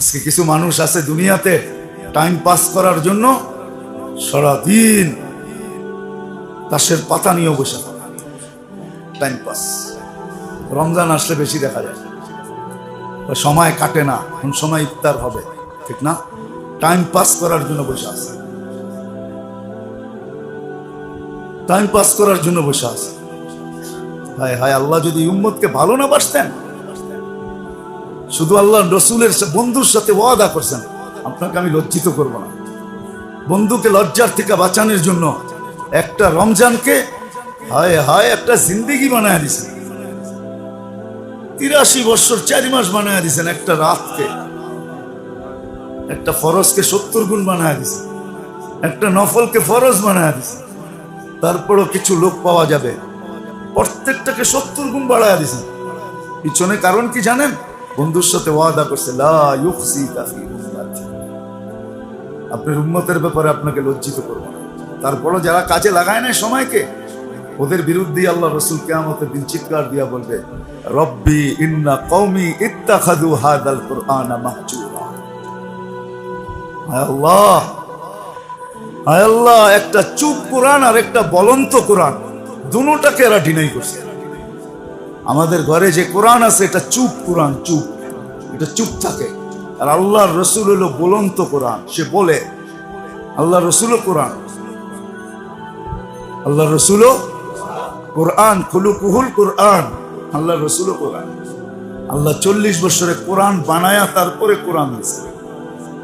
আজকে কিছু মানুষ আছে দুনিয়াতে টাইম পাস করার জন্য সারাদিন তাসের পাতা নিয়ে বসে টাইম পাস রমজান আসলে বেশি দেখা যায়। সময় কাটে না কোন সময় ইফতার হবে, ঠিক না? টাইম পাস করার জন্য বসে আছে। টাইম পাস করার জন্য বসে আছে। হায় হায়, আল্লাহ যদি উম্মতকে ভালো না বাসতেন শুধু আল্লাহ রসুলের বন্ধুর সাথে ওয়াদা করছেন। আপনাকে আমি লজ্জিত করব না। বন্ধুকে লজ্জার থেকে বাঁচানোর জন্য একটা রমজানকে হায় হায় একটা জিন্দিগি বানায় দিছেন তিরাশি বছর, চারি মাস বানায় দিছেন একটা রাতকে। একটা ফরজকে সত্তর গুণ বানায় দিছেন একটা নফলকে ফরজ বানায় দিছেন তারপরও কিছু লোক পাওয়া যাবে। প্রত্যেকটাকে সত্তর গুণ বাড়ায় দিছেন পিছনে কারণ কি জানেন? বন্ধুর সাথে ওয়াদা করছে। আপনার উন্মতের ব্যাপারে আপনাকে লজ্জিত করব না। তারপরও যারা কাজে লাগায় না সময়কে, ওদের বিরুদ্ধে আল্লাহ রসুল কেয়ামতের দিন চিৎকার দিয়া বলবে, রব্বি ইন্না কৌমি ইত্তাখাদু হাদাল কুরআনা মাহজুরা। আল্লাহ আল্লাহ, একটা চুপ কোরআন আর একটা বলন্ত কোরআন দুটাকে এরা ডিনাই করছে। আমাদের ঘরে যে কোরআন আছে, এটা চুপ কোরআন, চুপ। এটা চুপ থাকে। আর আল্লাহর রসুল হলো বলন্ত কোরআন। সে বলে আল্লাহ রসুলও কোরআন। আল্লাহ রসুলও কোরআন। খুলু কুহুল কোরআন। আল্লাহ রসুলও কোরআন। আল্লাহ চল্লিশ বছরে কোরআন বানায়া তারপরে কোরআন দিছে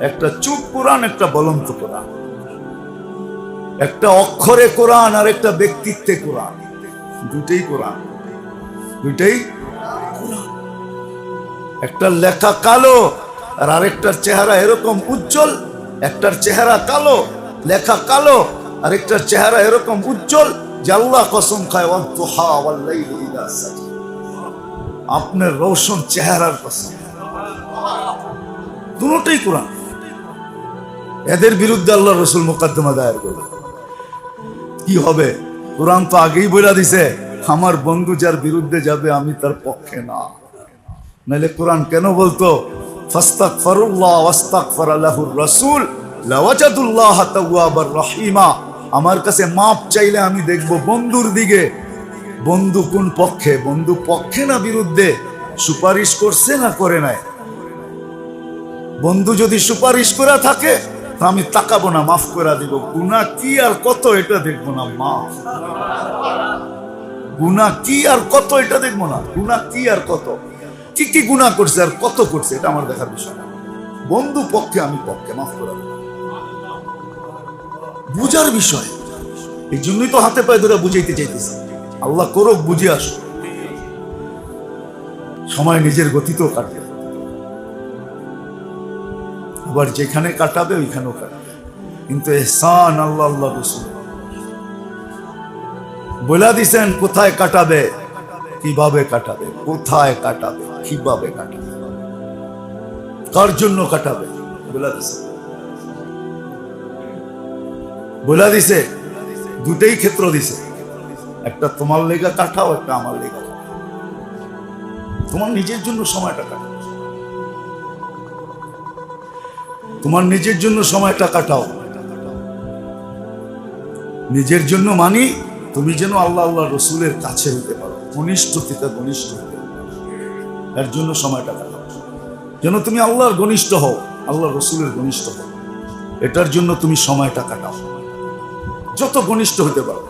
একটা চুপ কোরআন, একটা বলন্ত কোরআন। একটা অক্ষরে কোরআন আর একটা ব্যক্তিত্বে কোরআন। দুটেই কোরআন। কোরআন। একটা লেখা কালো আর আরেকটার চেহারা এরকম উজ্জ্বল, একটার চেহারা কালো, লেখা কালো, আরেকটার চেহারা এরকম উজ্জ্বল যে আল্লাহ কসম খায়। আপনার রৌশন চেহারার কসম কোরআন এদের বিরুদ্ধে আল্লাহ রসুল মোকদ্দমা দায়ের করবে কি হবে কোরআন তো আগেই বইলা দিছে আমার বন্ধু যার বিরুদ্ধে যাবে, আমি তার পক্ষে না। নাহলে কোরআন কেন বলতো? আমার কাছে মাপ চাইলে আমি দেখব বন্ধুর দিকে। বন্ধু কোন পক্ষে? বন্ধু পক্ষে না বিরুদ্ধে? সুপারিশ করছে না করে নাই? বন্ধু যদি সুপারিশ করা থাকে আমি তাকাবো না, মাফ করে দিব। গুনা কি আর কত, এটা দেখব না, মাফ। গুনা কি আর কত এটা দেখব না? গুনা কি আর কত? কি কি গুণা করছে আর কত করছে এটা আমার দেখার বিষয় বন্ধু পক্ষে আমি পক্ষে, মাফ করে বুঝার বিষয়। এই জন্যই তো হাতে পায়ে ধরে বুঝাইতে চাইতেছি। আল্লাহ করুক, বুঝে আসো সময় নিজের গতিতেও কাটবে। আবার যেখানে কাটাবে, ওইখানেও কাটাবে। কিন্তু এহসান আল্লাহ আল্লাহ রসুল। বলে দিছেন, কোথায় কাটাবে? কীভাবে কাটাবে? কোথায় কাটাবে? কীভাবে কাটাবে? কার জন্য কাটাবে? বলে দিছে। বলে দিছে, দুটেই ক্ষেত্র দিছে। একটা তোমার লেগা কাটাও, একটা আমার লেগা তোমার নিজের জন্য সময়টা কাটাও। তোমার নিজের জন্য সময়টা কাটাও। নিজের জন্য মানি তুমি যেন আল্লাহ আল্লাহ রসুলের কাছে হতে পারো, ঘনিষ্ঠ থেকে ঘনিষ্ঠ হতে এর জন্য সময়টা কাটাও যেন তুমি আল্লাহর ঘনিষ্ঠ হও আল্লাহ রসুলের ঘনিষ্ঠ হও। এটার জন্য তুমি সময়টা কাটাও। যত ঘনিষ্ঠ হতে পারো,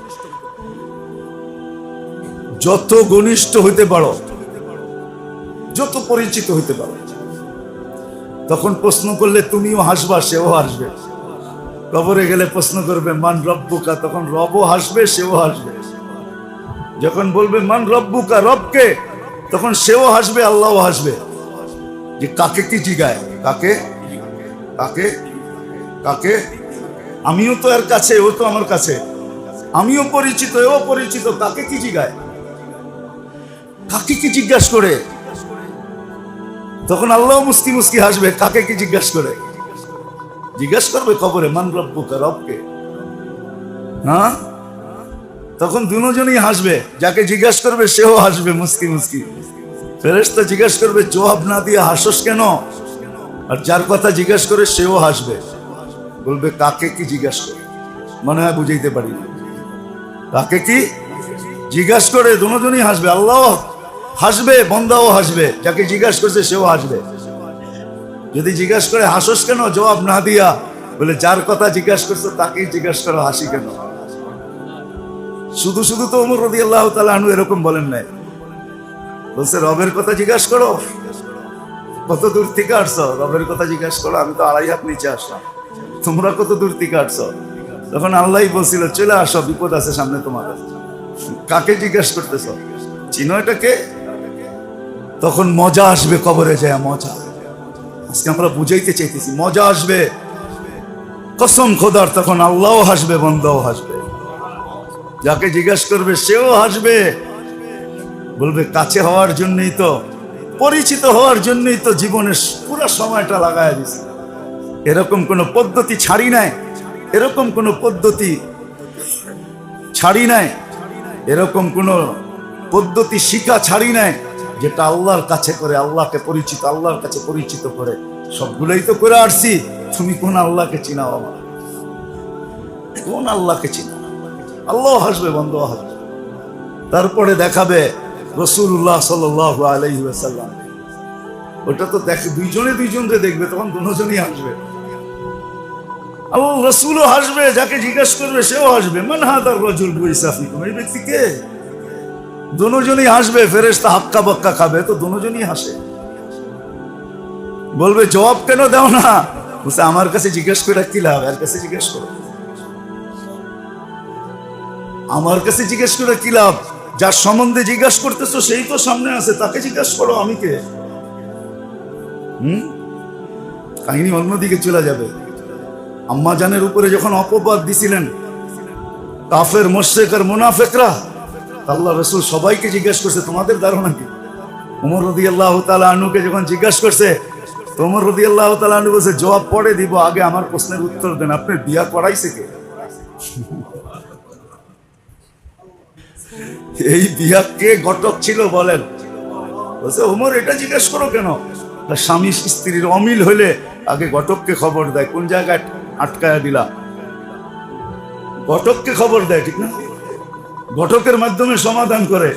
যত ঘনিষ্ঠ হইতে পারো, যত পরিচিত হইতে পারো, তখন প্রশ্ন করলে তুমিও হাসবা, সেও হাসবে। কবরে গেলে প্রশ্ন করবে, মান রব্বুকা? তখন রবও হাসবে, সেও হাসবে। যখন বলবে, মান রব্বুকা? রবকে, তখন সেও হাসবে, আল্লাহও হাসবে। যে কাকে কি জিগায়? কাকে? কাকে? কাকে? আমিও তো এর কাছে, ও তো আমার কাছে। আমিও পরিচিত, এও পরিচিত, কাকে কি জিগায়? কাকে কি জিজ্ঞাসা করে? তখন আল্লাহ মুস্কি মুস্কি হাসবে, কাকে কি জিজ্ঞাসা করে? জিজ্ঞাসা করবে কবরে, মান রব্বুকা, রবকে? হ্যাঁ তখন দুজনই হাসবে। যাকে জিজ্ঞাসা করবে, সেও হাসবে, মুস্কি মুস্কি। ফেরেস্তা জিজ্ঞাসা করবে, জবাব না দিয়ে হাসস কেন? আর যার কথা জিজ্ঞেস করে, সেও হাসবে। বলবে, কাকে কি জিজ্ঞাসা করে? মনে হয় বুঝাইতে পারি কাকে কি? জিজ্ঞাসা করে দুজনই হাসবে। আল্লাহ হাসবে, বন্দাও হাসবে। যাকে জিজ্ঞাসা করছে, সেও হাসবে। যদি জিজ্ঞাসা করে, হাসস কেন? জবাব না দিয়া বলে, যার কথা জিজ্ঞাসা করছ, তাকেই জিজ্ঞাসা করো, হাসি কেন? শুধু শুধু তো ওমর রদি আল্লাহ তালা এরকম বলেন নাই। বলছে, রবের কথা জিজ্ঞাসা করো। কত দূর থেকে আসছো? রবের কথা জিজ্ঞাসা করো, আমি তো আড়াই হাত নিচে আসলাম। তোমরা কত দূর থেকে আসছো? তখন আল্লাহই বলছিল, চলে আসো, বিপদ আছে সামনে তোমাদের। কাকে জিজ্ঞাসা করতেছ? চিনো এটাকে তখন মজা আসবে কবরে যায় মজা। আজকে আমরা বুঝাইতে চাইতেছি, মজা আসবে। কসম খোদার, তখন আল্লাহও হাসবে, বন্দাও হাসবে। যাকে জিজ্ঞেস করবে, সেও হাসবে। বলবে, কাছে হওয়ার জন্যই তো, পরিচিত হওয়ার জন্যই তো জীবনের পুরো সময়টা লাগায় দিছে। এরকম কোনো পদ্ধতি ছাড়ি নাই, এরকম কোনো পদ্ধতি ছাড়ি নাই, এরকম কোনো পদ্ধতি শিখা ছাড়ি নাই। যেটা আল্লাহর কাছে করে, আল্লাহকে পরিচিত, আল্লাহর কাছে পরিচিত করে, সবগুলোই তো করে আসছি। তুমি কোন আল্লাহকে চিনাও আমার কোন আল্লাহকে চিনাও আল্লাহ হাসবে, বন্ধ হাসবে। তারপরে দেখাবে রসুল্লাহ সাল আলহি সাল্লাম ওটা তো দেখে, দুইজনে দুইজনকে দেখবে, তখন দুজনই হাসবে। আল্লাহ রসুলও হাসবে, যাকে জিজ্ঞেস করবে, সেও হাসবে। মান হাদার রজুল বৈসাফি এই ব্যক্তিকে দুজনই হাসবে ফেরেস্তা হাক্কা বক্কা খাবে, তো দুজনই হাসে। বলবে, জবাব কেন দাও না? বলছে, আমার কাছে জিজ্ঞেস করে কি লাভ? এর কাছে জিজ্ঞেস করো। আমার কাছে জিজ্ঞেস করে কি লাভ? যার সম্বন্ধে জিজ্ঞাসা করতেছো, সেই তো সামনে আছে, তাকে জিজ্ঞাসা করো আমি কে? হুম? কাহিনী অন্যদিকে চলে যাবে। আম্মা জানের উপরে যখন অপবাদ দিছিলেন, কাফের মোশেক আর মুনাফেকরা আল্লাহ রসুল সবাইকে জিজ্ঞেস করছে, তোমাদের ধারণা কি? উমর রদি আল্লাহ তালা আনুকে যখন জিজ্ঞাসা করছে তোমর রদি আল্লাহ তালা আনু বলছে, জবাব পরে দিব, আগে আমার প্রশ্নের উত্তর দেন। আপনি বিয়া করাইছে কে? এই বিয়া কে ঘটক ছিল বলেন? বলছে, উমর, এটা জিজ্ঞেস করো কেন? স্বামী স্ত্রীর অমিল হলে আগে ঘটককে খবর দেয়, কোন জায়গায় আটকায়া দিলা? ঘটককে খবর দেয়, ঠিক না? ঘটকের মাধ্যমে সমাধান করে।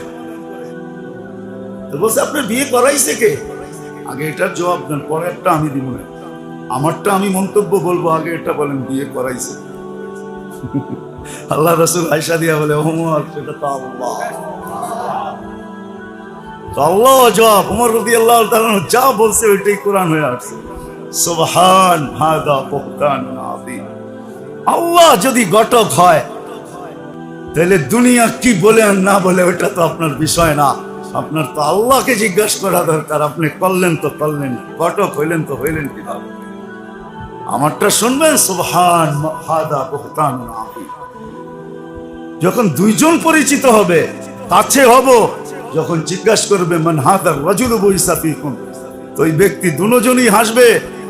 বলছে আপনি বিয়ে করাইছে কে? আগে এটার জবাব দেন পরেরটা আমি দিব না। আমারটা আমি মন্তব্য বলব, আগে এটা বলেন, বিয়ে করাইছে। আল্লাহ রসুল আয়সা দিয়া বলে, ওমর, সেটা তো আল্লাহ। আল্লাহ জবাব, উমর রদি আল্লাহ যা বলছে, ওইটাই কোরআন হয়ে আসছে। আযীম। আল্লাহ যদি ঘটক হয় তাহলে দুনিয়া কি বলে আর না বলে ওটা তো আপনার বিষয় না। আপনার তো আল্লাহকে জিজ্ঞাসা করা দরকার। আপনি করলেন তো করলেন, ঘটক হইলেন তো হইলেন কীভাবে? আমারটা শুনবেন? হাদা বুহতান যখন দুইজন পরিচিত হবে, কাছে হব, যখন জিজ্ঞাসা করবে, মান হাদার রাজুল বৈসাফিকুম তো ওই ব্যক্তি দুজনই হাসবে।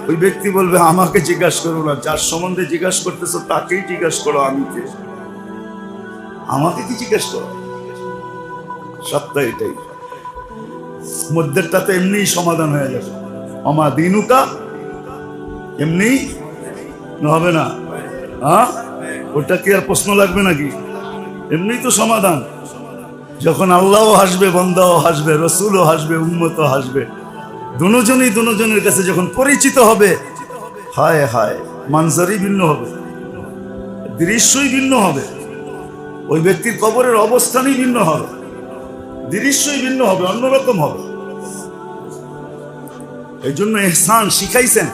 ওই ব্যক্তি বলবে, আমাকে জিজ্ঞাসা করো না, যার সম্বন্ধে জিজ্ঞাসা করতেছো, তাকেই জিজ্ঞাসা করো, আমি আমাকে কি জিজ্ঞাসা করো? সত্য এটাই। মধ্যেরটা তো এমনিই সমাধান হয়ে যাবে। আমা দিনুকা এমনি হবে না? হ্যাঁ ওটা কি আর প্রশ্ন লাগবে নাকি? এমনি তো সমাধান। যখন আল্লাহও হাসবে, বন্দাও হাসবে, রসুলও হাসবে, উম্মতও হাসবে। দুজনই দুজনের কাছে যখন পরিচিত হবে, হায় হায় মানসারই ভিন্ন হবে। দৃশ্যই ভিন্ন হবে। ওই ব্যক্তির কবরের অবস্থানই ভিন্ন হবে। দৃশ্যই ভিন্ন হবে, অন্যরকম হবে। এই জন্য এহসান শিখাইছেন,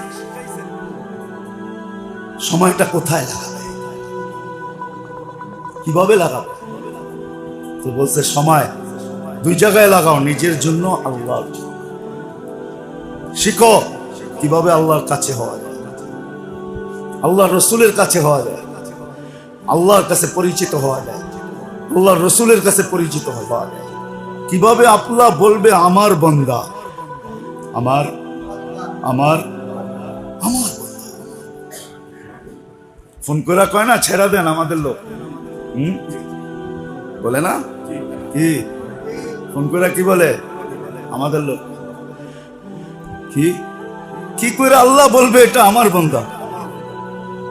সময়টা কোথায় লাগাবে? কীভাবে লাগাবে? তো বলছে, সময়, দুই জায়গায় লাগাও, নিজের জন্য আল্লাহর জন্য। শিখো কীভাবে আল্লাহর কাছে হওয়া যায়। আল্লাহ রসুলের কাছে হওয়া যায়। আল্লাহর কাছে পরিচিত হওয়া যায়। আল্লাহ রসুলের কাছে পরিচিত হওয়া যায়। কীভাবে আল্লাহ বলবে, আমার বন্দা আমার আমার আমার ফোন করে কয় না, ছেড়া দেন আমাদের লোক। হুম? বলে না? কি? ফোন করে কি বলে? আমাদের লোক। কি? কি করে আল্লাহ বলবে এটা আমার বন্ধা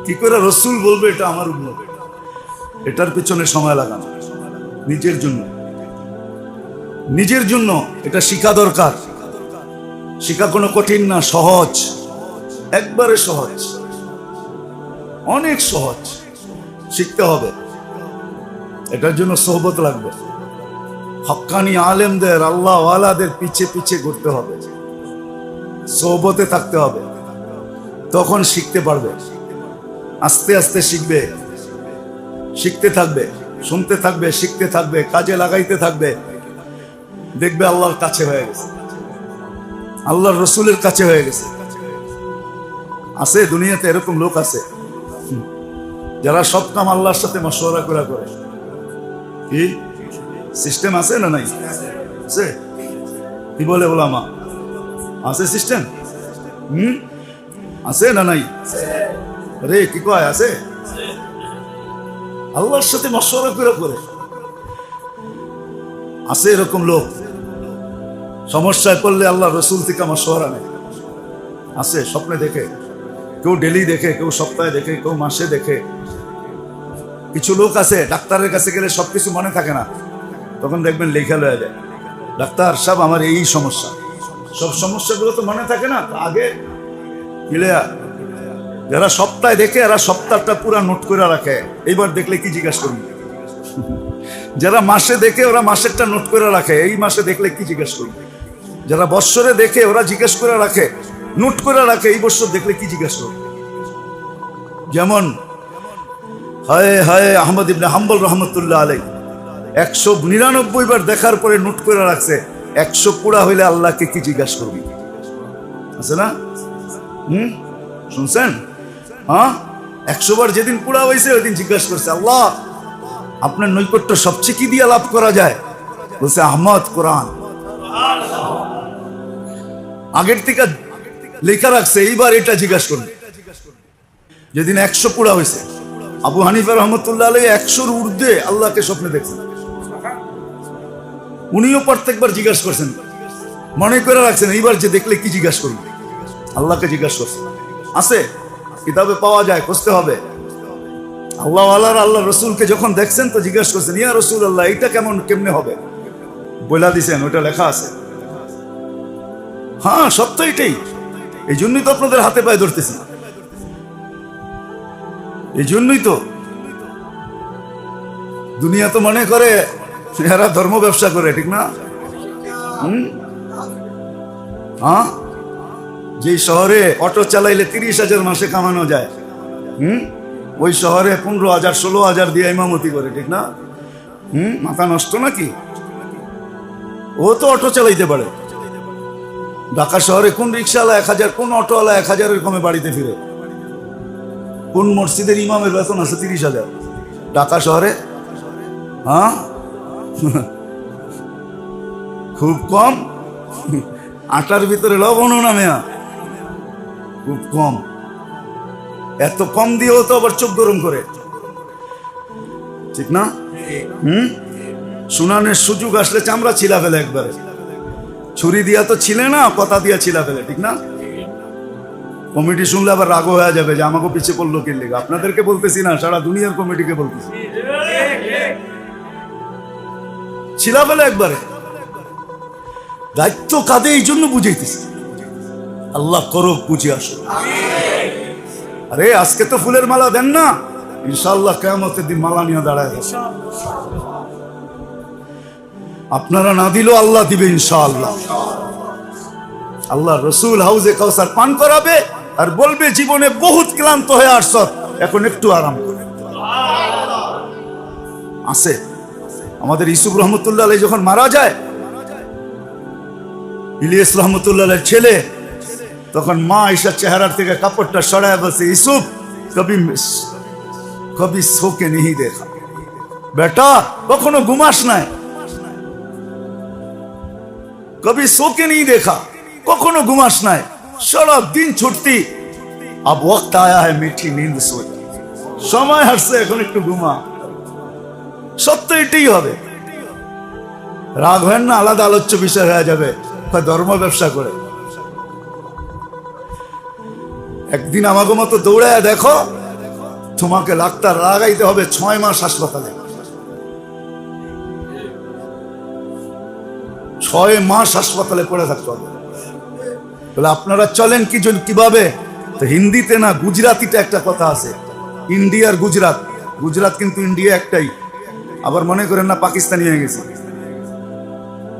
কি করে রসুল বলবে এটা আমার উন্নত এটার পেছনে সময় লাগানো। নিজের জন্য। নিজের জন্য এটা শিখা দরকার। শিখা কোনো কঠিন না, সহজ। একবারে সহজ। অনেক সহজ। শিখতে হবে। এটার জন্য সোহবত লাগবে। হক্কানি আলেমদের, আল্লাহ ওয়ালাদের পিছে পিছে ঘুরতে হবে। সোহবতে থাকতে হবে। তখন শিখতে পারবে। আস্তে আস্তে শিখবে। শিখতে থাকবে শুনতে থাকবে শিখতে থাকবে কাজে লাগাইতে থাকবে। দেখবে আল্লাহর কাছে হয়ে গেছে। আল্লাহর রসুলের কাছে হয়ে গেছে। আছে দুনিয়াতে এরকম লোক আছে। যারা সব কাম আল্লাহর সাথে মশওয়ারা করা করে। কি? সিস্টেম আছে না নাই? আছে। কি বলে ওলামা? আছে সিস্টেম? হুম? আছে না নাই? রে কি কয় আছে? আল্লাহর সাথে মশওয়ারা করে করে। আছে এরকম লোক। সমস্যায় পড়লে আল্লাহ রসুল থেকে মশওয়ারা নেয়। আছে, স্বপ্নে দেখে। কেউ ডেলি দেখে, কেউ সপ্তাহে দেখে, কেউ মাসে দেখে। কিছু লোক আছে, ডাক্তারের কাছে গেলে সবকিছু মনে থাকে না। তখন দেখবেন লেখা লয়ে যায় ডাক্তার সব আমার এই সমস্যা। সব সমস্যাগুলো তো মনে থাকে না? আগে, ক্লিয়ার। যারা সপ্তাহে দেখে, এরা সপ্তাহটা পুরা নোট করে রাখে। এইবার দেখলে কি জিজ্ঞাসা করবি? যারা মাসে দেখে, ওরা মাসেরটা নোট করে রাখে। এই মাসে দেখলে কি জিজ্ঞেস করবি? যারা বৎসরে দেখে, ওরা জিজ্ঞেস করে রাখে। নোট করে রাখে, এই বছর দেখলে কি জিজ্ঞেস করবে? যেমন, হায় হায় আহমদ ইবনে হাম্বল রহমতুল্লাহ আলাই একশো নিরানব্বই বার দেখার পরে নোট করে রাখছে। একশো পুরা হইলে আল্লাহকে কি জিজ্ঞাসা করবি? আছে না? হুম? শুনছেন? হ্যাঁ? একশো বার যেদিন পুরা হয়েছে ওই দিন জিজ্ঞাসা করছে, আল্লাহ, আপনার নৈকট্য সবচেয়ে কি দিয়ে লাভ করা যায়? বলছে, আহমদ, কোরআন। আগের থেকে লেখা রাখছে, এইবার এটা জিজ্ঞাসা করুন যেদিন একশো পুরা হয়েছে আবু হানিফা রহমতুল্লাহ আলাই একশোর ঊর্ধ্বে আল্লাহকে স্বপ্নে দেখছেন। উনিও প্রত্যেকবার জিজ্ঞাসা করছেন, মনে করে রাখছেন, এইবার যে দেখলে কি জিজ্ঞাসা করুন আল্লাহকে জিজ্ঞাসা করছেন। আছে? কিতাবে পাওয়া যায়, খুঁজতে হবে। আল্লাহ আল্লাহ আল্লাহ রসুলকে যখন দেখছেন, তো জিজ্ঞেস করছেন, ইয়া রসুল আল্লাহ এটা কেমন, কেমনে হবে? বইলা দিছেন ওটা লেখা আছে। হ্যাঁ সত্য এটাই। এই জন্যই তো আপনাদের হাতে পায়ে ধরতেছি। এই জন্যই তো। দুনিয়া তো মনে করে, এরা ধর্ম ব্যবসা করে, ঠিক না? হ্যাঁ? যে শহরে অটো চালাইলে তিরিশ হাজার মাসে কামানো যায়, হুম? ওই শহরে পনেরো হাজার, ষোলো হাজার দিয়ে ইমামতি করে, ঠিক না? হুম? মাথা নষ্ট নাকি? ও তো অটো চালাইতে পারে। ঢাকা শহরে কোন রিক্সাওয়ালা এক হাজার, কোন অটোওয়ালা এক হাজারের কমে বাড়িতে ফিরে? কোন মসজিদের ইমামের বেতন আছে তিরিশ হাজার? ঢাকা শহরে? হ্যাঁ? খুব কম? আটার ভিতরে লবণও না। মেয়া খুব কম। এত কম দিয়েও তো আবার চোখ গরম করে। ঠিক না? হুম? শুনানের সুযোগ আসলে চামড়া ছিলা ফেলে একবারে। ছুরি দিয়া তো ছিলে না কথা দিয়া ছিলা ফেলে, ঠিক না? কমিটি শুনলে আবার রাগ হয়ে যাবে যে আমাকে পিছিয়ে পড়ল কি লেগে। আপনাদেরকে বলতেছি না, সারা দুনিয়ার কমিটিকে বলতেছি। ছিলা ফেলে একবারে। দায়িত্ব কাঁদে এই জন্য বুঝাইতেছি। আল্লাহ করুক, বুঝে আসো আরে, আজকে তো ফুলের মালা দেন না। ইনশাল্লাহ কেমতের দিন মালা নিয়ে দাঁড়ায় আপনারা না দিলেও আল্লাহ দিবে ইনশাআল্লাহ। আল্লাহ রসুল হাউজে কাউসার পান করাবে আর বলবে, জীবনে বহুত ক্লান্ত হয়ে আসছ, এখন একটু আরাম করে। আছে। আমাদের ইসুফ রহমতুল্লাহ যখন মারা যায়, ইলিয়াস রহমতুল্লাহ ছেলে তখন মা ঈশার চেহারার থেকে কাপড়টা সরায় বসে ইসুফ, কবি কবি শোকে নিহি দেখা। বেটা, কখনো ঘুমাস নাই? কবি শোকে নিহি দেখা, কখনো ঘুমাস নাই? সারা দিন ছুটতি, আব ওয়াক্ত আয়া হ্যাঁ মিঠি নিন্দ সোজা সময় হাসছে এখন একটু ঘুমা। সত্য এটাই হবে। রাগ হয় না, আলাদা আলোচ্য বিষয় হয়ে যাবে। ধর্ম ব্যবসা করে। একদিন আমাকে মতো দৌড়ায় দেখো, তোমাকে ডাক্তার লাগাইতে হবে ছয় মাস হাসপাতালে। ছয় মাস হাসপাতালে পড়ে থাকতে হবে। বলে আপনারা চলেন কি জন কীভাবে? তো হিন্দিতে না, গুজরাতিতে একটা কথা আছে। ইন্ডিয়ার গুজরাট। গুজরাট কিন্তু ইন্ডিয়া একটাই। আবার মনে করেন না পাকিস্তানি হয়ে গেছে।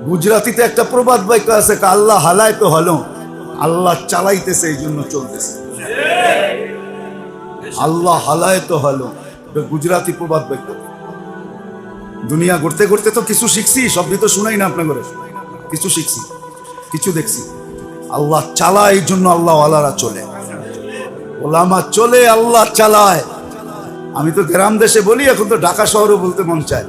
গুজরাতিতে একটা প্রবাদ বাক্য আছে আল্লাহ হালায় তো হলো। আল্লাহ চালাইতেছে, এই জন্য চলতেছে। আল্লাহ হালায় তো হলো গুজরাতি প্রবাদ বাক্য দুনিয়া ঘুরতে ঘুরতে তো কিছু শিখছি, সবই তো শুনাই না আপনার ঘরে। কিছু শিখছি, কিছু দেখছি। আল্লাহ চালায় এই জন্য আল্লাহ আলারা চলে। ওলামা চলে, আল্লাহ চালায়। আমি তো গ্রাম দেশে বলি, এখন তো ঢাকা শহরে বলতে মন চায়।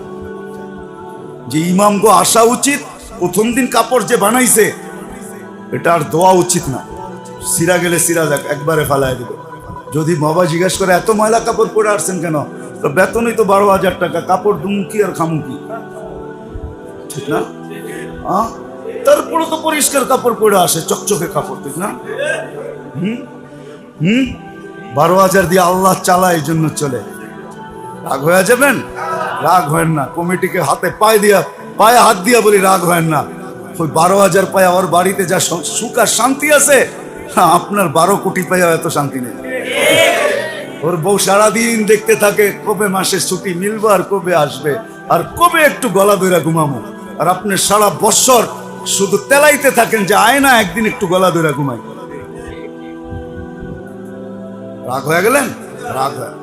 যে ইমাম গো আসা উচিত, প্রথম দিন কাপড় যে বানাইছে এটা আর দোয়া উচিত না। সিরা গেলে সিরা দেখ একবারে ফালায় দিবে। যদি বাবা জিজ্ঞেস করে, এত ময়লা কাপড় পরে আসছেন কেন? তো বেতনই তো বারো হাজার টাকা, কাপড় দুমুকি আর খামুকি ঠিক না? হ্যাঁ তারপরে তো পরিষ্কার কাপড় পরে আসে, চকচকে কাপড়, ঠিক না? হুম? হুম? বারো হাজার দিয়ে আল্লাহ চালায় এই জন্য চলে। রাগ হয়ে যাবেন? রাগ হয় না। কমিটিকে হাতে পায়ে দিয়া, পায়ে হাত দিয়া বলি রাগ হয় না। ওই বারো হাজার পায়ে ওর বাড়িতে যা সুখ আর শান্তি আছে আপনার বারো কোটি পায়ে এত শান্তি নেই। ওর বউ সারাদিন দেখতে থাকে, কবে মাসে ছুটি মিলবে আর কবে আসবে। আর কবে একটু গলা ধরে ঘুমাবো আর আপনি সারা বছর শুধু তেলাইতে থাকেন যে আয় না একদিন একটু গলা ধরে ঘুমাই। রাগ হয়ে গেলেন? রাগ হয়ে।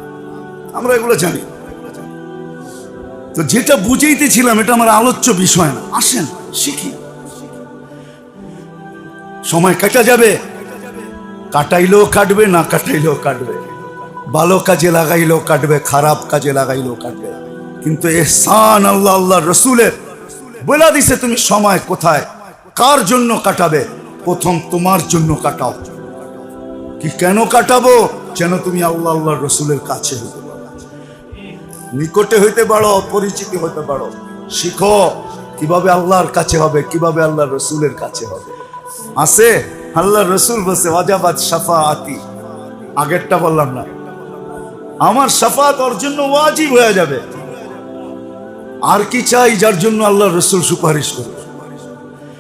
আমরা এগুলো জানি। তো যেটা বুঝাইতেছিলাম, এটা আমার আলোচ্য বিষয় না। আসেন, শিখি। সময় কাটা যাবে। কাটাইলেও কাটবে, না কাটাইলেও কাটবে। ভালো কাজে লাগাইলেও কাটবে, খারাপ কাজে লাগাইলেও কাটবে। কিন্তু এহসান আল্লাহ আল্লাহ রসুলের বলে দিছে, তুমি সময় কোথায়? কার জন্য কাটাবে? প্রথম তোমার জন্য কাটাও। কি কেন কাটাবো? যেন তুমি আল্লাহ আল্লাহ রসুলের কাছে নিকটে হইতে পারো, পরিচিতি হতে পারো। শিখো কীভাবে আল্লাহর কাছে হবে, কীভাবে আল্লাহ রসুলের কাছে হবে। আছে? আল্লাহ রসুল বসে ওয়াজাবাদ সাফা আতি আগেরটা বললাম না। আমার সাফাত ওর জন্য ওয়াজিব হয়ে যাবে। আর কি চাই যার জন্য আল্লাহ রসুল সুপারিশ করবে?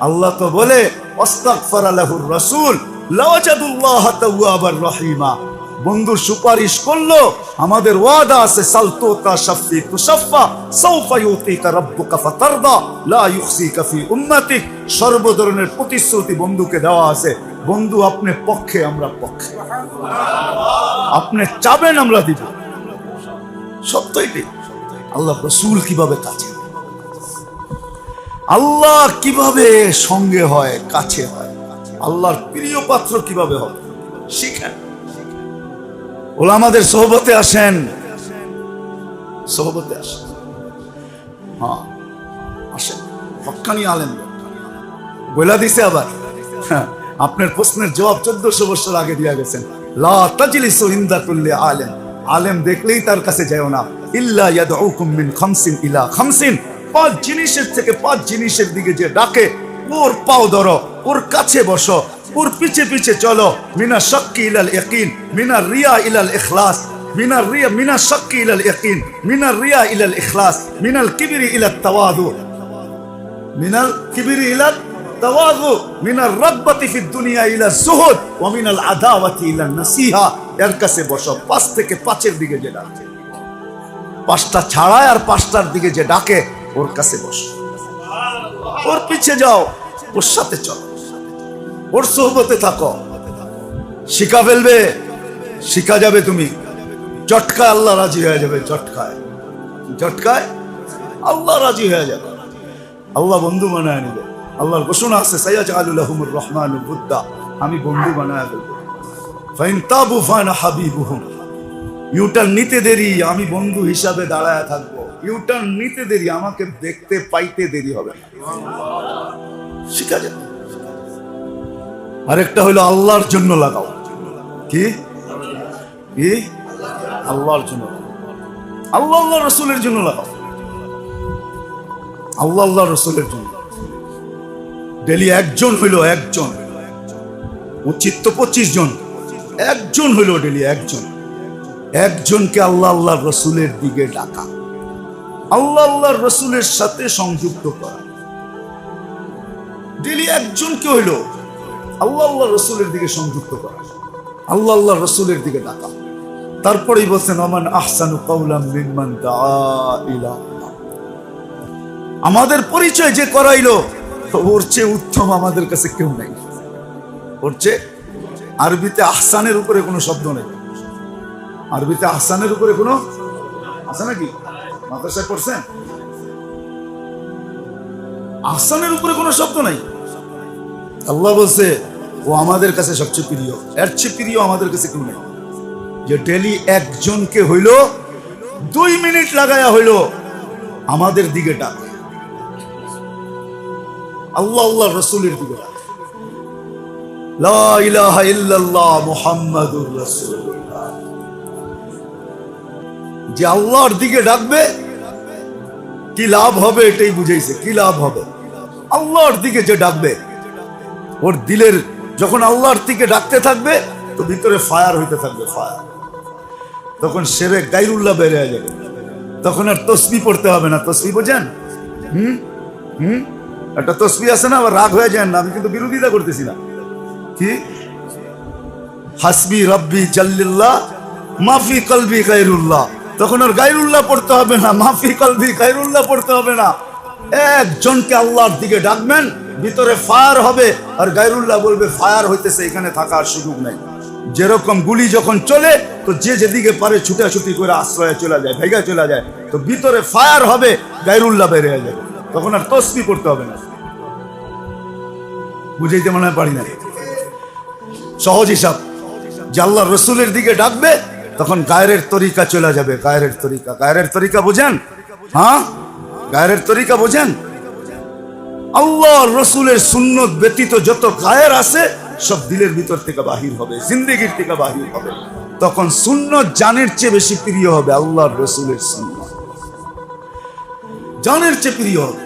আল্লাহ তো বলে অস্তাক আলাহুর রসুল, লাওয়াজাদুল্লাহ তাওয়াবার রহিমা। বন্ধু সুপারিশ করল, আমাদের ওয়াদা আছে, সালতু তাশফি তুশফা, সাউফা ইউতিকা রাব্বুকা ফাতারদা, লা ইউখসিকা ফি উম্মাতিক সর্ব ধরনের প্রতিশ্রুতি বন্ধুকে দেওয়া আছে। বন্ধু, আপনি পক্ষে, আমরা পক্ষে। আপনি চাবেন, আমরা দিব। সত্যই ঠিক আল্লাহ রসুল কীভাবে কাছে? আল্লাহ কীভাবে সঙ্গে হয়, কাছে হয়? আল্লাহর প্রিয় পাত্র কীভাবে হবে? শিখেন। ওলা আমাদের সোহবতে আসেন। সোহবতে আসেন। হ্যাঁ আসেন। হকানি আলেন বলে দিছে আবার। হ্যাঁ, আপনার প্রশ্নের জবাব চোদ্দশো বছর আগে দিয়া গেছেন। আলেম। আলেম দেখলেই তার কাছে না। ইলা থেকে পাঁচ জিনিসের দিকে যে ডাকে ওর পাও ধরো ওর কাছে বসো। ওর পিছে পিছে চলো মিনা শক্কি ইলাল ইয়াকিন মিনা রিয়া ইলাল ইখলাস মিনা রিয়া মিনা শক্কি ইলাল ইয়াকিন মিনা রিয়া ইলাল ইখলাস মিনাল কিবরি ইলাত তাওয়াদু من الكبر إلى التواضع من الرغبة في الدنيا إلى الزهد ومن العداوة إلى النصيحة এর কাছে বসো পাঁচ থেকে পাঁচের দিকে যে ডাকে পাঁচটা ছাড়ায় আর পাঁচটার দিকে যে ডাকে ওর কাছে বসো ওর পিছে যাও ওর সাথে চলো ওর সোহবতে থাকো। শিখা ফেলবে শিখা যাবে তুমি। চটকায় আল্লাহ রাজি হয়ে যাবে, চটকায়। চটকায় আল্লাহ রাজি হয়ে যাবে। আল্লাহ বন্ধু বানায় নিবে। আল্লাহর ঘোষণা আছে সাইয়াজ আলুল্লাহমুর রহমান বুদ্দা। আমি বন্ধু বানায় ফেলব ফাইন তাবু ফান হাবিবুহুম। ইউটার্ন নিতে দেরি, আমি বন্ধু হিসাবে দাঁড়ায় থাকব। ইউটার্ন নিতে দেরি, আমাকে দেখতে পাইতে দেরি হবে না। শিখা যাবে। আরেকটা হলো আল্লাহর জন্য লাগাও। কি? কি? আল্লাহর জন্য আল্লাহ আল্লাহ রসুলের জন্য লাগাও। আল্লাহ আল্লাহ রসুলের জন্য। ডেলি একজন হইল একজন। উচিত তো পঁচিশ জন। একজন হইল ডেলি একজন। একজনকে আল্লাহ আল্লাহ রসুলের দিকে ডাকা। আল্লাহ আল্লাহ রসুলের সাথে সংযুক্ত করা। ডেলি একজনকে হইল আল্লাহ আল্লাহ রসুলের দিকে সংযুক্ত করা। আল্লাহ আল্লাহ রসুলের দিকে ডাকা। তারপরেই বলছেন আমান আহসানু ইলা আল্লাহ। আমাদের পরিচয় যে করাইলো ওর চেয়ে উত্তম আমাদের কাছে কেউ নেই। ওর চেয়ে আরবিতে আহসানের উপরে কোনো শব্দ নেই। আরবিতে আহসানের উপরে কোনো আছে নাকি? মাদ্রাসায় পড়ছেন? আহসানের উপরে কোনো শব্দ নাই। আল্লাহ বলছে ও আমাদের কাছে সবচেয়ে প্রিয়। এর চেয়ে প্রিয় আমাদের কাছে কেউ নেই। যে ডেলি একজনকে হইল, দুই মিনিট লাগায়া হইল আমাদের দিকে ডাক আল্লাহ আল্লাহ রসুলের দিকে ডাক যে আল্লাহর দিকে ডাকবে, কি লাভ হবে এটাই বুঝাইছে, কি লাভ হবে? আল্লাহর দিকে যে ডাকবে, ওর দিলের যখন আল্লাহর দিকে ডাকতে থাকবে, তো ভিতরে ফায়ার হইতে থাকবে, ফায়ার। তখন সেরে গাইরুল্লাহ বেড়ে যাবে। তখন আর তসবি পড়তে হবে না। তসবি বোঝেন? হুম? হুম? একটা তসবি আছে না, আবার রাগ হয়ে যায় না। আমি কিন্তু বিরোধিতা করতেছি না। কি? হাসবি রব্বি জাল্লিল্লাহ, মাফি কলবি গাইরুল্লাহ। তখন আর গাইরুল্লাহ পড়তে হবে না, মাফি কলবি গাইরুল্লাহ পড়তে হবে না। একজনকে আল্লাহর দিকে ডাকবেন ভিতরে ফায়ার হবে আর গাইরুল্লাহ বলবে, ফায়ার হইতেছে, এখানে থাকার সুযোগ নাই। যেরকম গুলি যখন চলে, তো যে যেদিকে পারে ছুটাছুটি করে আশ্রয়ে চলে যায়, ভেগা চলে যায়। তো ভিতরে ফায়ার হবে গাইরুল্লাহ বেড়ে যাবে। তখন আর তসবি করতে হবে না। বুঝাইতে মনে হয় পারি না সহজ হিসাব। যে আল্লাহ রসুলের দিকে ডাকবে, তখন গায়ের তরিকা চলে যাবে। গায়ের তরিকা। গায়ের তরিকা বোঝেন? হ্যাঁ? গায়ের তরিকা বোঝেন? আল্লাহ রসুলের সুন্নত ব্যতীত যত গায়ের আছে, সব দিলের ভিতর থেকে বাহির হবে, জিন্দগির থেকে বাহির হবে। তখন সুন্নত জানের চেয়ে বেশি প্রিয় হবে আল্লাহ রসুলের সুন্নত। জানের চেয়ে প্রিয় হবে।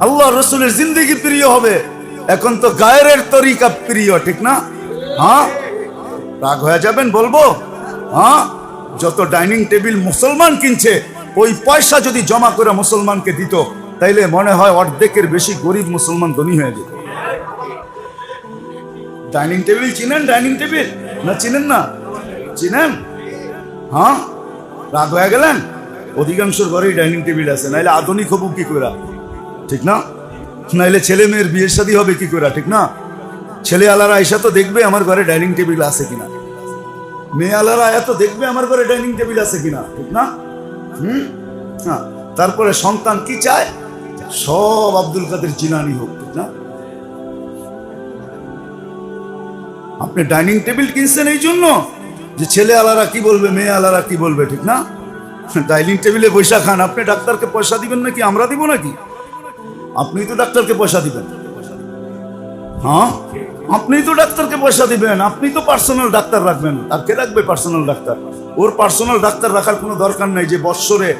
আল্লাহ রসুলের জিন্দগি প্রিয় হবে। এখন তো গায়ের তরিকা প্রিয়, ঠিক না? হ্যাঁ? রাগ হয়ে যাবেন, বলব? হ্যাঁ? যত ডাইনিং টেবিল মুসলমান কিনছে, ওই পয়সা যদি জমা করে মুসলমানকে দিত তাইলে মনে হয় অর্ধেকের বেশি গরিব মুসলমান ধনী হয়ে যেত ডাইনিং টেবিল চিনেন, ডাইনিং টেবিল? না, চিনেন না। চিনেন? হ্যাঁ? রাগ হয়ে গেলেন? অধিকাংশ ঘরেই ডাইনিং টেবিল আছে, নাইলে আধুনিক হবু কি করে ঠিক না? নাইলে ছেলে মেয়ের বিয়ের শাদী হবে কি করে ঠিক না? ছেলে আলারা এসে তো দেখবে আমার ঘরে ডাইনিং টেবিল আছে কিনা। মেয়ে আলারা এত দেখবে আমার ঘরে ডাইনিং টেবিল আছে কিনা, ঠিক না? হুম? হ্যাঁ তারপরে সন্তান কি চায়? সব আব্দুল কাদের জিলানি হোক, না? আপনি ডাইনিং টেবিল কিনছেন এই জন্য? যে ছেলে আলারা কি বলবে, মেয়ে আলারা কি বলবে, ঠিক না? ডাইনিং টেবিলে পয়সা খান, আপনি ডাক্তারকে পয়সা দিবেন নাকি, আমরা দিব নাকি? আপনি তো ডাক্তারকে পয়সা দিবেন। হ্যাঁ? আপনি তো ডাক্তারকে পয়সা দিবেন, আপনি তো পার্সোনাল ডাক্তার রাখবেন। আর কে রাখবে পার্সোনাল ডাক্তার? ওর পার্সোনাল ডাক্তার রাখার কোনো দরকার নাই যে বৎসরে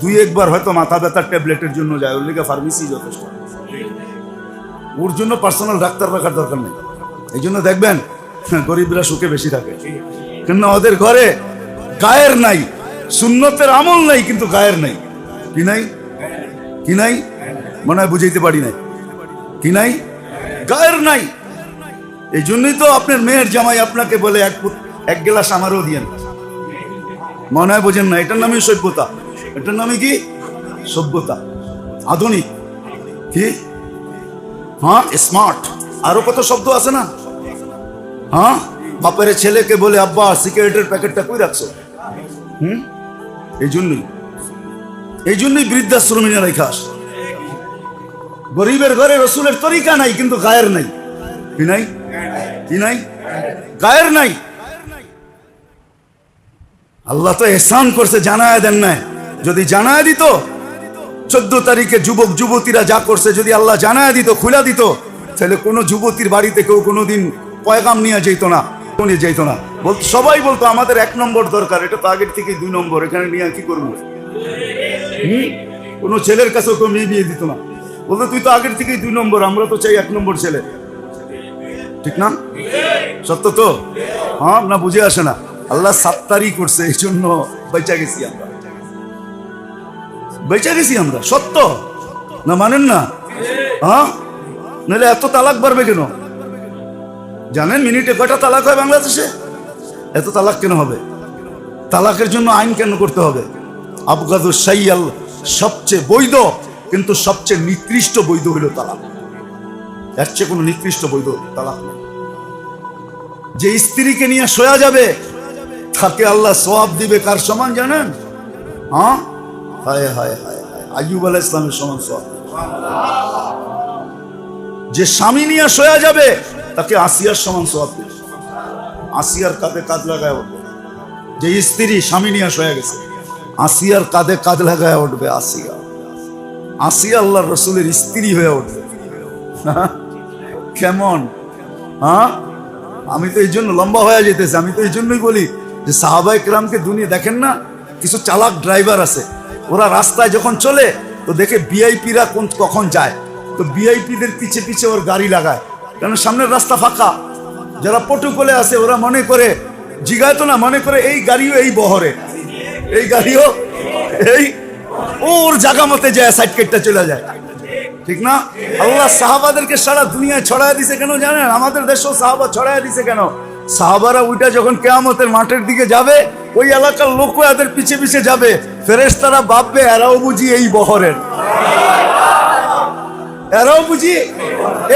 দুই একবার হয়তো মাথা ব্যথার ট্যাবলেটের জন্য যায়, ওর লিগে ফার্মেসি যথেষ্ট। ওর জন্য পার্সোনাল ডাক্তার রাখার দরকার নেই। এই জন্য দেখবেন, গরিবরা সুখে বেশি থাকে। কেন ওদের ঘরে গায়ের নাই, সুন্নতের আমল নাই, কিন্তু গায়ের নাই। কি নাই? কি নাই? মনে হয় বুঝাইতে পারি নাই। কি নাই? গায়ের নাই। এই জন্যই তো আপনার মেয়ের জামাই আপনাকে বলে এক এক গ্লাস আমারও দিয়েন। মনে হয় বোঝেন না, এটার নামই সভ্যতা। এটার নামে কি? সভ্যতা। আধুনিক। কি? হ্যাঁ? স্মার্ট আরও কত শব্দ আছে না? হ্যাঁ? বাপের ছেলেকে বলে, আব্বা, সিগারেটের প্যাকেটটা কই রাখছো? হুম? এই জন্যই। এই জন্যই বৃদ্ধাশ্রমে রেখে আস। গরিবের ঘরে রসুলের তরিকা নাই, কিন্তু গায়ের নাই। কি নাই? কি নাই? গায়ের নাই। আল্লাহ তো এহসান করছে, জানায় দেন নাই। যদি জানায় দিত, চোদ্দ তারিখে যুবক যুবতীরা যা করছে, যদি আল্লাহ জানায় দিত, খুলা দিত, তাহলে কোনো যুবতীর বাড়িতে কেউ কোনো দিন পয়গাম নিয়ে যেত না, নিয়ে যেত না। বলতো সবাই বলতো, আমাদের এক নম্বর দরকার, এটা তো আগের থেকে দুই নম্বর, এখানে নিয়ে কি করব? কোনো ছেলের কাছেও কেউ মেয়ে বিয়ে দিত না। বলতো, তুই তো আগের থেকেই দুই নম্বর, আমরা তো চাই এক নম্বর ছেলে। ঠিক না? সত্য তো? হ্যাঁ না, বুঝে আসে না। আল্লাহ সাত্তারি করছে, এই জন্য বেচা গেছি আমরা। বেচা গেছি আমরা, সত্য? না মানেন না? হ্যাঁ? নাহলে এত তালাক বাড়বে কেন? জানেন মিনিটে কয়টা তালাক হয় বাংলাদেশে? এত তালাক কেন হবে? তালাকের জন্য আইন কেন করতে হবে? আবগাদু সাইয়াল সবচেয়ে বৈধ, কিন্তু সবচেয়ে নিকৃষ্ট বৈধ হইল তালাক। এর চেয়ে কোনো নিকৃষ্ট বৈধ তালাক নেই। যে স্ত্রীকে নিয়ে শোয়া যাবে, তাকে আল্লাহ সোয়াব দিবে কার সমান জানেন? হ্যাঁ? হায় হায় হায় হায়। আলাহ ইসলামের সমান দিবে। যে স্বামী নিয়ে শোয়া যাবে, তাকে আসিয়ার সমান দিবে। আসিয়ার কাঁধে কাঁধ লাগায় উঠবে। যে স্ত্রী স্বামী নিয়ে শোয়া গেছে, আসিয়ার কাঁধে কাঁধ লাগায় উঠবে আসিয়া। আসিয়া আল্লাহ রসুলের স্ত্রী হয়ে উঠবে। কেমন? হ্যাঁ? আমি তো এই জন্য লম্বা হয়ে যেতেছি। আমি তো এই জন্যই বলি যে সাহাবাই কেরামকে দুনিয়া দেখেন না, কিছু চালাক ড্রাইভার আছে। ওরা রাস্তায় যখন চলে, তো দেখে ভিআইপিরা কোন কখন যায়। তো ভিআইপিদের পিছে পিছে ওর গাড়ি লাগায়। কেন সামনের রাস্তা ফাঁকা। যারা পটুকলে আছে, ওরা মনে করে জিগায় তো না, মনে করে এই গাড়িও এই বহরে। এই গাড়িও এই ওর জায়গা মতে যায় সাইড কেটটা চলে যায়। ঠিক না? আল্লাহ সাহাবাদেরকে সারা দুনিয়ায় ছড়ায় দিছে কেন জানেন? আমাদের দেশেও সাহাবা ছড়ায় দিছে কেন? সাহাবারা ওইটা যখন কেয়ামতের মাঠের দিকে যাবে ওই এলাকার লোকও এদের পিছে পিছে যাবে। ফেরেস তারা ভাববে, এরাও বুঝি এই বহরের। এরাও বুঝি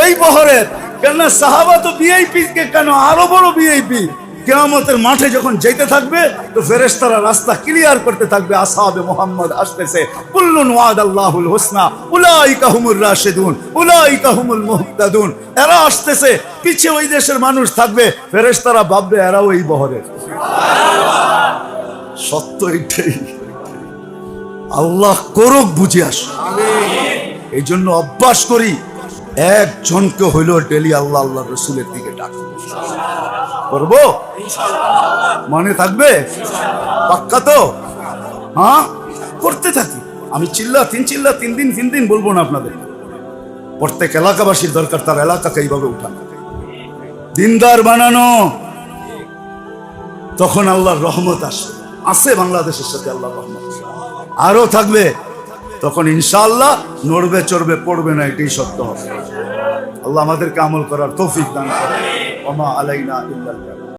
এই বহরের। কেননা সাহাবা তো বিআইপি কেন আরও বড় বিআইপি কেয়ামতের মাঠে যখন যেতে থাকবে, তো ফেরেশতারা রাস্তা ক্লিয়ার করতে থাকবে। আসহাবে মোহাম্মদ আসতেছে। কুল্লুন ওয়াদ আল্লাহুল হোসনা, উলাইকা হুমুর রাশেদুন, উলাইকা হুমুল মুহতাদুন। এরা আসতেছে, পিছে ওই দেশের মানুষ থাকবে। ফেরেশতারা ভাববে, এরাও এই বহরের। সত্য এটাই। আল্লাহ করুক বুঝে আস। এই জন্য অভ্যাস করি, একজনকে হইল ডেলি আল্লাহ আল্লাহ রসুলের দিকে ডাক করব? মনে থাকবে? পাক্কা তো? হ্যাঁ? করতে থাকি। আমি চিল্লা, তিন চিল্লা, তিন দিন তিন দিন বলব না আপনাদের। প্রত্যেক এলাকাবাসীর দরকার, তার এলাকাকে এইভাবে উঠানো। দিনদার বানানো। তখন আল্লাহর রহমত আসবে। আছে বাংলাদেশের সাথে, আল্লাহ আরও থাকবে, তখন ইনশাআল্লাহ নড়বে চড়বে পড়বে না, এটাই সত্য হবে। আল্লাহ আমাদেরকে আমল করার তৌফিক দান করে আলাইনা ইল্লাল বালাগ।